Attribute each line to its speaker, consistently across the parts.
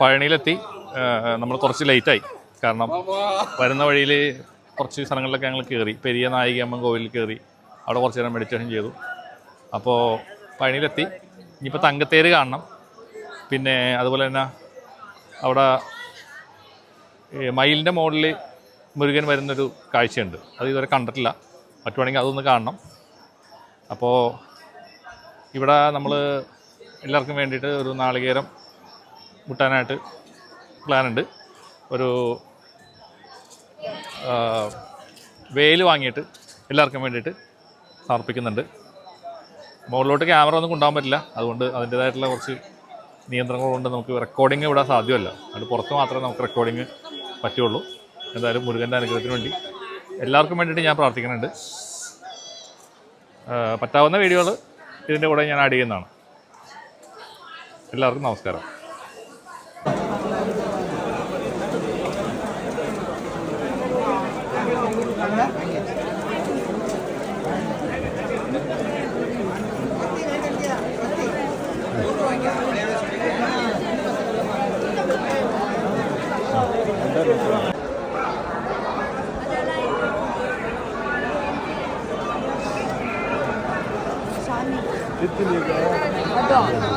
Speaker 1: പഴനിയിലെത്തി. നമ്മൾ കുറച്ച് ലേറ്റായി കാരണം വരുന്ന വഴിയിൽ കുറച്ച് സ്ഥലങ്ങളിലൊക്കെ ഞങ്ങൾ കയറി പെരിയ നായികയമ്മൻ കോവിലിൽ കയറി അവിടെ കുറച്ച് നേരം മെഡിറ്റേഷൻ ചെയ്തു. അപ്പോൾ പഴനിയിലെത്തി. ഇനിയിപ്പോൾ തങ്കത്തേര് കാണണം. പിന്നെ അതുപോലെ തന്നെ അവിടെ മയിലിന്റെ മുകളിൽ മുരുകൻ വരുന്നൊരു കാഴ്ചയുണ്ട്. അത് ഇതുവരെ കണ്ടിട്ടില്ല. പറ്റുവാണെങ്കിൽ അതൊന്ന് കാണണം. അപ്പോൾ ഇവിടെ നമ്മൾ എല്ലാവർക്കും വേണ്ടിയിട്ട് ഒരു നാളികേരം മുട്ടാനായിട്ട് പ്ലാനുണ്ട്. ഒരു വെയിൽ വാങ്ങിയിട്ട് എല്ലാവർക്കും വേണ്ടിയിട്ട് സമർപ്പിക്കുന്നുണ്ട്. മുകളിലോട്ട് ക്യാമറ ഒന്നും കൊണ്ടുപോകാൻ പറ്റില്ല. അതുകൊണ്ട് അതിന്റേതായിട്ടുള്ള കുറച്ച് നിയന്ത്രണങ്ങൾ കൊണ്ട് നമുക്ക് റെക്കോർഡിങ് ഇവിടെ സാധ്യമല്ല. അത് പുറത്ത് മാത്രമേ നമുക്ക് റെക്കോർഡിങ് പറ്റുള്ളൂ. എന്തായാലും മുരുകന്റെ അനുഗ്രഹത്തിന് വേണ്ടി എല്ലാവർക്കും വേണ്ടിയിട്ട് ഞാൻ പ്രാർത്ഥിക്കുന്നുണ്ട്. പറ്റാവുന്ന വീഡിയോകൾ ഇതിന്റെ കൂടെ ഞാൻ ആഡ് ചെയ്യുന്നതാണ്. എല്ലാവർക്കും നമസ്കാരം. Bitte, Liga. Pardon.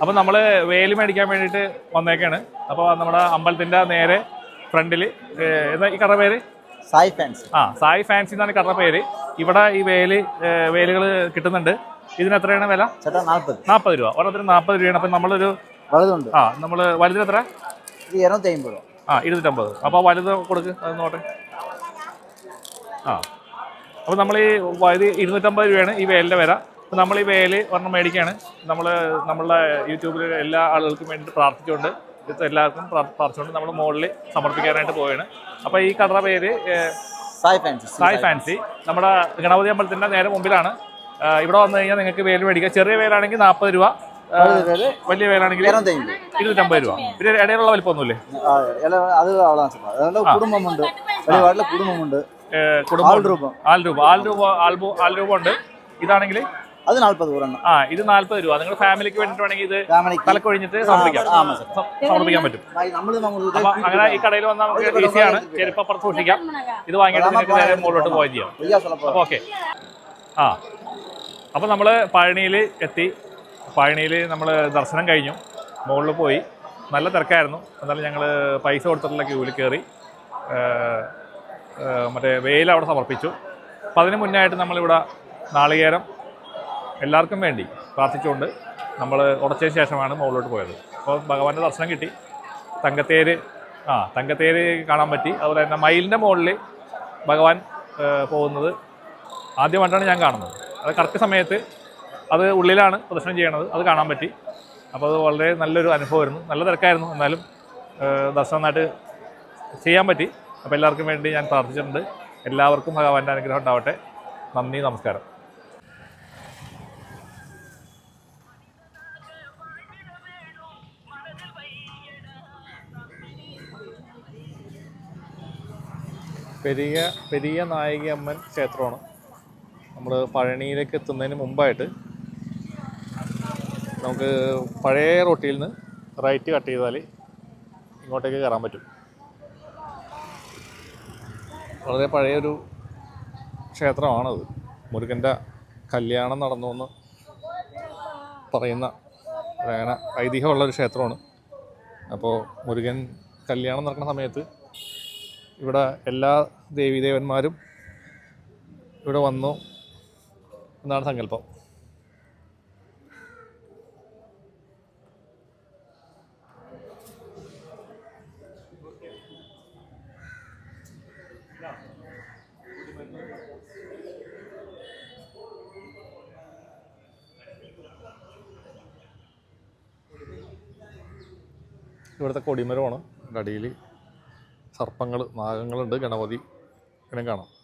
Speaker 1: അപ്പോൾ നമ്മൾ വേൽ മേടിക്കാൻ വേണ്ടിട്ട് വന്നേക്കാണ്. അപ്പോൾ നമ്മുടെ അമ്പലത്തിന്റെ നേരെ ഫ്രണ്ടിൽ എന്താ ഈ കട പേര്?
Speaker 2: സായി ഫാൻസ്.
Speaker 1: ആ സായി ഫാൻസി എന്നാണ് കട പേര്. ഇവിടെ ഈ വേൽ വേലുകൾ കിട്ടുന്നുണ്ട്. ഇതിന് എത്രയാണ് വില?
Speaker 2: ചേട്ടാ നാൽപ്പത്.
Speaker 1: നാൽപ്പത് രൂപ. ഓരോരുത്തരും നാൽപ്പത് രൂപയാണ്. അപ്പം നമ്മളൊരു
Speaker 2: വലുതുണ്ട്.
Speaker 1: ആ നമ്മൾ വലുതിന് എത്ര?
Speaker 2: ഇരുന്നൂറ്റി അമ്പത് രൂപ.
Speaker 1: ആ ഇരുന്നൂറ്റമ്പത്. അപ്പോൾ വലുത് കൊടുക്ക് അത് നോട്ടെ. ആ. അപ്പോൾ നമ്മൾ ഈ ഇരുന്നൂറ്റമ്പത് രൂപയാണ് ഈ വേലിന്റെ വില. അപ്പോൾ നമ്മൾ ഈ വേൽ ഒരെണ്ണം മേടിക്കുകയാണ് നമ്മൾ നമ്മളുടെ യൂട്യൂബിൽ എല്ലാ ആളുകൾക്കും വേണ്ടിയിട്ട് പ്രാർത്ഥിച്ചുകൊണ്ട് എല്ലാവർക്കും പ്രാർത്ഥിച്ചുകൊണ്ട് നമ്മൾ മുകളിൽ സമർപ്പിക്കാനായിട്ട് പോവുകയാണ് അപ്പോൾ ഈ കടറ പേര്
Speaker 2: സായ് ഫാൻസി
Speaker 1: സായ് ഫാൻസി. നമ്മുടെ ഗണപതി അമ്പലത്തിന്റെ നേരെ മുമ്പിലാണ്. ഇവിടെ വന്നു കഴിഞ്ഞാൽ നിങ്ങൾക്ക് വേൽ മേടിക്കുക ചെറിയ വേലാണെങ്കിൽ നാൽപ്പത് രൂപ. വലിയ വേലാണെങ്കിൽ ഇരുന്നൂറ്റമ്പത് രൂപ. പിന്നെ ഇടയിലുള്ള വലിപ്പമൊന്നുമില്ലേ?
Speaker 2: കുടുംബമുണ്ട്. കുടുംബമുണ്ട്.
Speaker 1: കുടുംബം. ആൽ രൂപ ആൽ രൂപ ആൽ രൂപ ഉണ്ട്. ഇതാണെങ്കിൽ
Speaker 2: അത് നാല്പത് രൂപ.
Speaker 1: ആ ഇത് നാല്പത് രൂപ. നിങ്ങൾ ഫാമിലിക്ക് വേണ്ടിട്ടുണ്ടെങ്കിൽ ഇത് തലക്കൊഴിഞ്ഞിട്ട് സമർപ്പിക്കാം. സമർപ്പിക്കാൻ പറ്റും. അങ്ങനെ ഈ കടയിൽ വന്നാൽ നമുക്ക് ഈസിയാണ് ചെരുപ്പപ്പുറത്ത് സൂക്ഷിക്കാം. ഇത് വാങ്ങിയിട്ട് നിങ്ങൾക്ക് നേരെ മുകളിലോട്ട് പോയി ചെയ്യാം. ഓക്കെ. ആ. അപ്പം നമ്മൾ പഴനിയിൽ എത്തി. പഴനിയിൽ നമ്മൾ ദർശനം കഴിഞ്ഞു. മുകളിൽ പോയി. നല്ല തിരക്കായിരുന്നു. എന്നാലും ഞങ്ങൾ പൈസ കൊടുത്തിട്ടുള്ള ക്യൂവിൽ കയറി മറ്റേ വെയിൽ അവിടെ സമർപ്പിച്ചു. അപ്പം അതിന് മുന്നായിട്ട് നമ്മളിവിടെ നാളികേരം എല്ലാവർക്കും വേണ്ടി പ്രാർത്ഥിച്ചുകൊണ്ട് നമ്മൾ ഉടച്ചതിന് ശേഷമാണ് മുകളിലോട്ട് പോയത്. അപ്പോൾ ഭഗവാന്റെ ദർശനം കിട്ടി. തങ്കത്തേര് ആ തങ്കത്തേര് കാണാൻ പറ്റി. അതുപോലെ തന്നെ മയിലിന്റെ മുകളിൽ ഭഗവാൻ പോകുന്നത് ആദ്യമായിട്ടാണ് ഞാൻ കാണുന്നത്. അത് കറക്റ്റ് സമയത്ത് അത് ഉള്ളിലാണ് പ്രദർശനം ചെയ്യണത്. അത് കാണാൻ പറ്റി. അപ്പോൾ അത് വളരെ നല്ലൊരു അനുഭവമായിരുന്നു. നല്ല തിരക്കായിരുന്നു. എന്നാലും ദർശനം നന്നായിട്ട് ചെയ്യാൻ പറ്റി. അപ്പോൾ എല്ലാവർക്കും വേണ്ടി ഞാൻ പ്രാർത്ഥിച്ചിട്ടുണ്ട്. എല്ലാവർക്കും ഭഗവാന്റെ അനുഗ്രഹം ഉണ്ടാവട്ടെ. നന്ദി നമസ്കാരം. പെരിയ പെരിയ നായിക അമ്മൻ ക്ഷേത്രമാണ്. നമ്മൾ പഴനിയിലേക്ക് എത്തുന്നതിന് മുമ്പായിട്ട് നമുക്ക് പഴയ റോട്ടിൽ നിന്ന് റൈറ്റ് കട്ട് ചെയ്താൽ ഇങ്ങോട്ടേക്ക് കയറാൻ പറ്റും. വളരെ പഴയൊരു ക്ഷേത്രമാണത്. മുരുകന്റെ കല്യാണം നടന്നു എന്ന് പറയുന്ന അങ്ങനെ ഐതിഹ്യമുള്ളൊരു ക്ഷേത്രമാണ്. അപ്പോൾ മുരുകൻ കല്യാണം നടക്കുന്ന സമയത്ത് ഇവിടെ എല്ലാ ദേവീദേവന്മാരും ഇവിടെ വന്നു എന്നാണ് സങ്കല്പം. ഇവിടുത്തെ കൊടിമരമാണ് അടിയിൽ സർപ്പങ്ങൾ നാഗങ്ങളുണ്ട് ഗണപതി. ഇങ്ങനെ കാണാം.